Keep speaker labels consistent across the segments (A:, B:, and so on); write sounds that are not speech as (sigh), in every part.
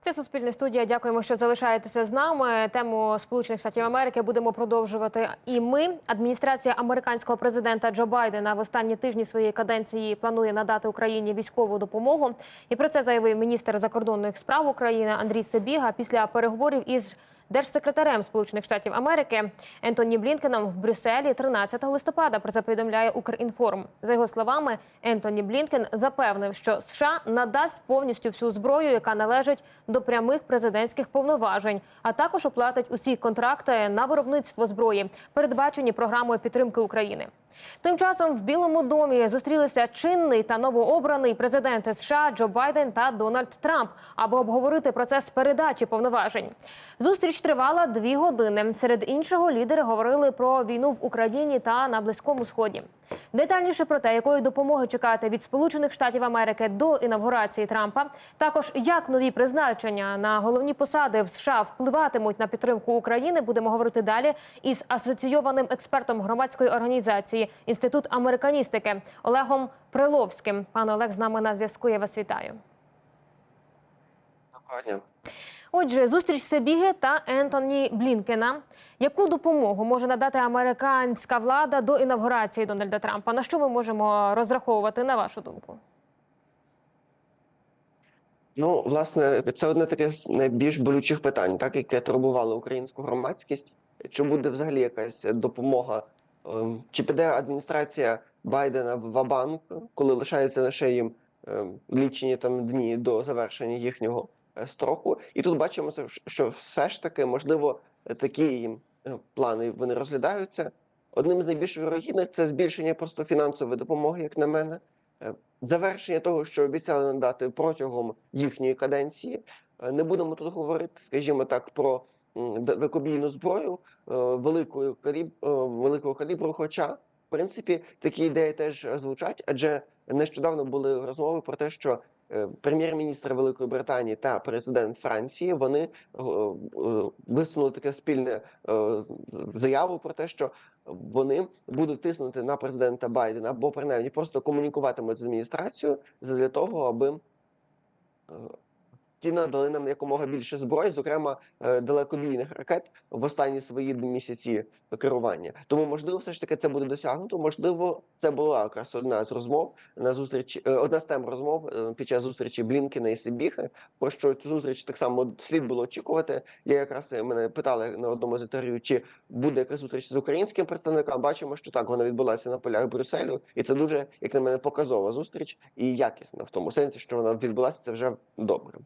A: Це суспільне студія. Дякуємо, що залишаєтеся з нами. Тему Сполучених Штатів Америки будемо продовжувати. І ми, адміністрація американського президента Джо Байдена, в останні тижні своєї каденції планує надати Україні військову допомогу. І про це заявив міністр закордонних справ України Андрій Себіга після переговорів із держсекретарем Сполучених Штатів Америки Ентоні Блінкеном в Брюсселі 13 листопада. Про це повідомляє Укрінформ. За його словами, Ентоні Блінкен запевнив, що США надасть повністю всю зброю, яка належить до прямих президентських повноважень, а також оплатить усі контракти на виробництво зброї, передбачені програмою підтримки України. Тим часом в Білому домі зустрілися чинний та новообраний президенти США Джо Байден та Дональд Трамп, аби обговорити процес передачі повноважень. Зустріч тривала дві години. Серед іншого, лідери говорили про війну в Україні та на Близькому Сході. Детальніше про те, якої допомоги чекати від Сполучених Штатів Америки до інавгурації Трампа, також як нові призначення на головні посади в США впливатимуть на підтримку України, будемо говорити далі із асоційованим експертом громадської організації Інститут американістики Олегом Приловським. Пане Олег, з нами на зв'язку. Я вас вітаю.
B: Доброго.
A: Отже, зустріч Себіги та Ентоні Блінкена. Яку допомогу може надати американська влада до інавгурації Дональда Трампа? На що ми можемо розраховувати на вашу думку?
B: Ну, власне, це одне таке з найбільш болючих питань, так яке турбувало українську громадськість. Чи буде взагалі якась допомога? Ем, Чи піде адміністрація Байдена в Вабанк, коли лишається лише їм ем, лічені там дні до завершення їхнього е, строку? І тут бачимо, що все ж таки можливо такі е, плани вони розглядаються. Одним з найбільш вірогідних це збільшення просто фінансової допомоги, як на мене. Е, Завершення того, що обіцяли надати протягом їхньої каденції. Е, Не будемо тут говорити, скажімо так, про далекобійну зброю е, великої каліб, е, великого калібру. Хоча, в принципі, такі ідеї теж звучать, адже нещодавно були розмови про те, що е, прем'єр-міністр Великої Британії та президент Франції вони висунули таке спільне заяву про те, що вони будуть тиснути на президента Байдена, або принаймні просто комунікуватимуть з адміністрацією для того, аби ті надали нам якомога більше зброї, зокрема е, далекобійних ракет в останні свої місяці керування. Тому, можливо, все ж таки це буде досягнуто. Можливо, це була якраз одна з розмов на зустрічі, е, одна з тем розмов е, під час зустрічі Блінкена і Сибіхи. Про що цю зустріч так само слід було очікувати. Я якраз мене питали на одному з інтерв'ю, чи буде якась зустріч з українським представником. Бачимо, що так вона відбулася на полях Брюсселю, і це дуже, як на мене, показова зустріч і якісна в тому сенсі, що вона відбулася це вже добре.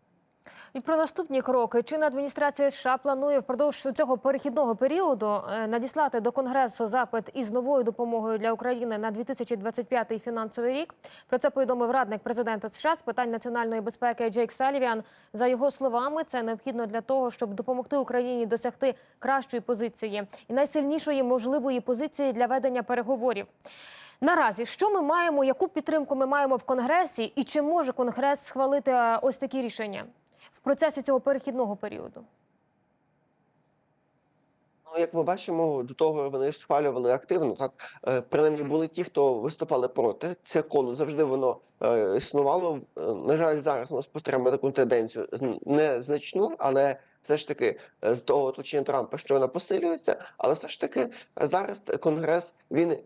A: І про наступні кроки чинна адміністрація США планує впродовж цього перехідного періоду е, надіслати до конгресу запит із новою допомогою для України на 2025 фінансовий рік. Про це повідомив радник президента США з питань національної безпеки Джейк Салівіан. За його словами, це необхідно для того, щоб допомогти Україні досягти кращої позиції і найсильнішої можливої позиції для ведення переговорів. Наразі що ми маємо, яку підтримку ми маємо в конгресі, і чи може конгрес схвалити е, ось такі рішення в процесі цього перехідного періоду?
B: Ну, як ми бачимо, до того вони схвалювали активно. Так Е, принаймні були ті, хто виступали проти. Це коло завжди воно е, існувало. Е, На жаль, зараз ми спостерігаємо таку тенденцію незначну, але все ж таки е, з того оточення Трампа, що вона посилюється. Але все ж таки е, зараз Конгрес він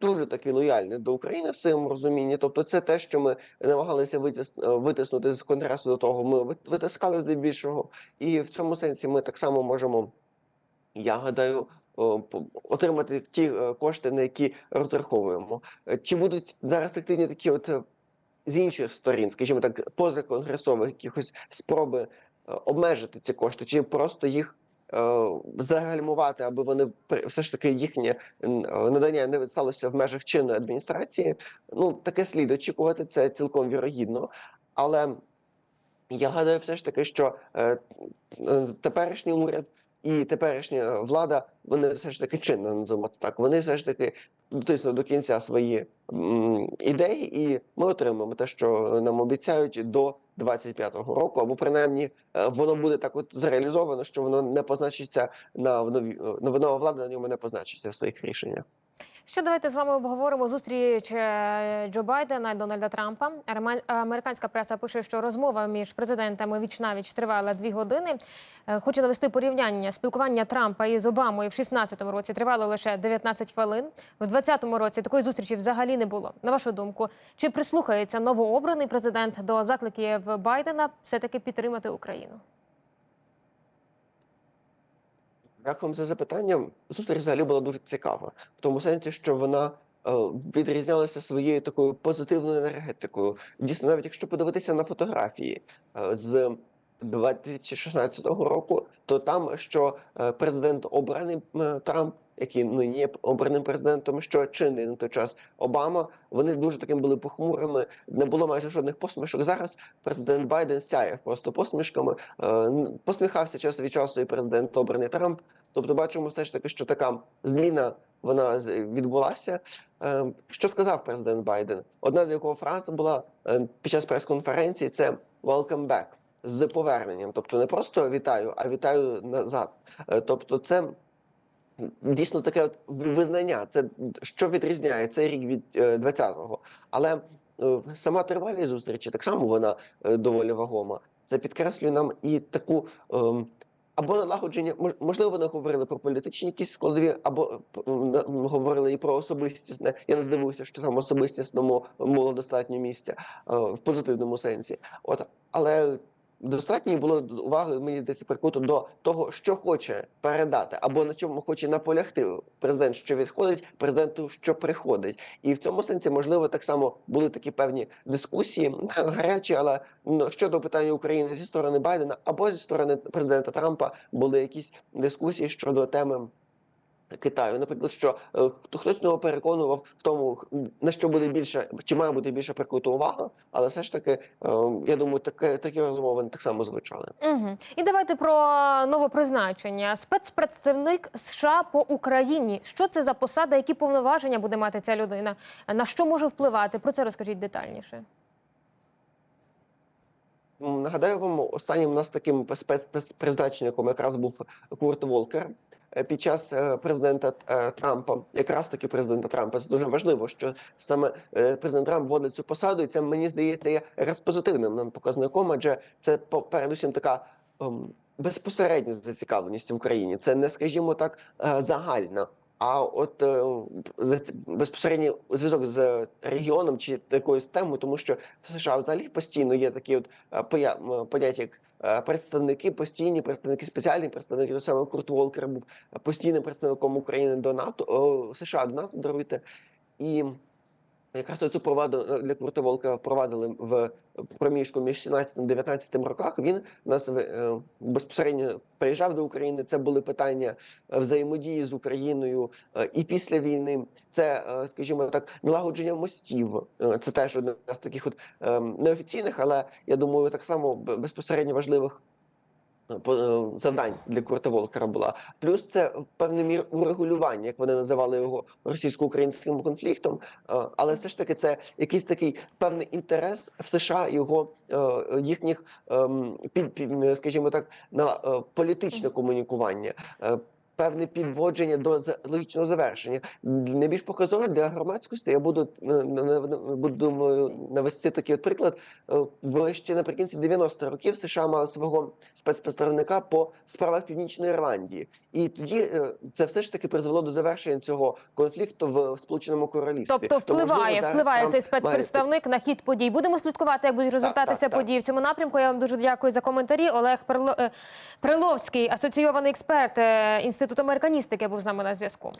B: дуже такий лояльний до України в своєму розумінні. Тобто, це те, що ми намагалися витис, е, витиснути з конгресу до того. Ми витискали здебільшого, і в цьому сенсі ми так само можемо. Я гадаю, отримати ті кошти, на які розраховуємо. Чи будуть зараз активні такі, от з інших сторін, скажімо так, позаконгресових якихось спроби обмежити ці кошти, чи просто їх е, загальмувати, аби вони все ж таки їхнє е, надання не сталося в межах чинної адміністрації? Ну таке слід очікувати, це цілком вірогідно. Але я гадаю, все ж таки, що е, е, теперішній уряд і теперішня влада, вони все ж таки чинна називаємо це так. Вони все ж таки дотиснуть до кінця свої м, ідеї, і ми отримаємо те, що нам обіцяють до 25-го року, або принаймні е, воно буде так от зреалізовано, що воно не позначиться на нові нова влада на ньому не позначиться в своїх рішеннях.
A: Ще давайте з вами обговоримо зустріч е, Джо Байдена і Дональда Трампа. Американська преса пише, що розмова між президентами віч тривала дві години. Е, Хочу навести порівняння. Спілкування Трампа із Обамою в 16-му році тривало лише 19 хвилин. В 20-му році такої зустрічі взагалі не було. На вашу думку, чи прислухається новообраний президент до закликів Байдена все-таки підтримати Україну?
B: Дякую за запитання. Зустріч взагалі була дуже цікава, в тому сенсі, що вона е, відрізнялася своєю такою позитивною енергетикою. Дійсно, навіть якщо подивитися на фотографії е, з 2016 року, то там що е, президент обраний е, Трамп, який нині є обраним президентом, що чинний на той час Обама, вони дуже таким були похмурими. Не було майже жодних посмішок. Зараз президент Байден сяє просто посмішками. Е, Посміхався час від часу і президент обраний Трамп. Тобто, бачимо все ж таки, що така зміна вона відбулася. Що сказав президент Байден? Одна з його фраз була під час прес-конференції: це «Welcome back» з поверненням. Тобто не просто вітаю, а вітаю назад. Е, Тобто, це дійсно таке от визнання. Це що відрізняє цей рік від е, 20-го. Але е, сама тривалість зустрічі так само вона е, доволі вагома. Це підкреслює нам і таку. ем, або налагодження, мож- можливо, вони говорили про політичні якісь складові, або е, говорили і про особистісне. Я не здивуюся, що там особистісному було достатньо місця е, в позитивному сенсі. От, але достатньо було уваги, мені здається, прикуто до того, що хоче передати, або на чому хоче наполягти президент, що відходить, президенту, що приходить. І в цьому сенсі, можливо, так само були такі певні дискусії, (laughs) гарячі, але щодо питання України зі сторони Байдена або зі сторони президента Трампа були якісь дискусії щодо теми. Китаю, наприклад, що е, хто хтось його переконував в тому, на що буде більше, чи має бути більше прикута увага, але все ж таки, е, я думаю, таке такі розмови так само звучали.
A: Угу. І давайте про новопризначення. Спецпредставник США по Україні. Що це за посада? Які повноваження буде мати ця людина? На що може впливати? Про це розкажіть детальніше.
B: Нагадаю вам, останнім у нас таким спецпризначенником якраз був Курт Волкер. Е, Під час е, президента е, Трампа, якраз таки президента Трампа, це дуже важливо, що саме президент Трамп вводить цю посаду, і це мені здається є якраз позитивним нам показником, адже це передусім така ем, безпосередня зацікавленість в Україні. Це не, скажімо так, загальна. А от безпосередній зв'язок з регіоном чи якоюсь темою, тому що в США взагалі постійно є такі от поняття, як представники, постійні представники, спеціальні представники. то саме Курт Волкер був постійним представником України до НАТО, о, США до НАТО, даруйте. І якраз цю проваду е, для Курта Волкера впровадили в проміжку між 17 і 19 роках. Він нас е, безпосередньо приїжджав до України. Це були питання е, взаємодії з Україною е, і після війни. Це, е, скажімо так, налагодження мостів. Е, Це теж одне з таких от е, неофіційних, але я думаю, так само безпосередньо важливих. Е, Завдань для Курта Волкера була плюс це певний мір урегулювання, як вони називали його російсько-українським конфліктом. Е, Але все ж таки це якийсь такий певний інтерес в США його е, їхніх ем, під, скажімо так, на політичне комунікування. Певне підводження до логічного завершення. Найбільш показово для громадськості я буду е, буду думаю, навести такий от приклад. Е, В ще наприкінці 90-х років США мали свого спецпредставника по справах Північної Ірландії, і тоді е, це все ж таки призвело до завершення цього конфлікту в Сполученому Королівстві.
A: Тобто впливає,
B: зараз
A: впливає цей
B: має-
A: спецпредставник на хід подій. Будемо слідкувати, як будуть розвертатися
B: так, так.
A: події в цьому напрямку. Я вам дуже дякую за коментарі. Олег Приловський, асоційований експерт е, американіст, американістики, був з нами на зв'язку.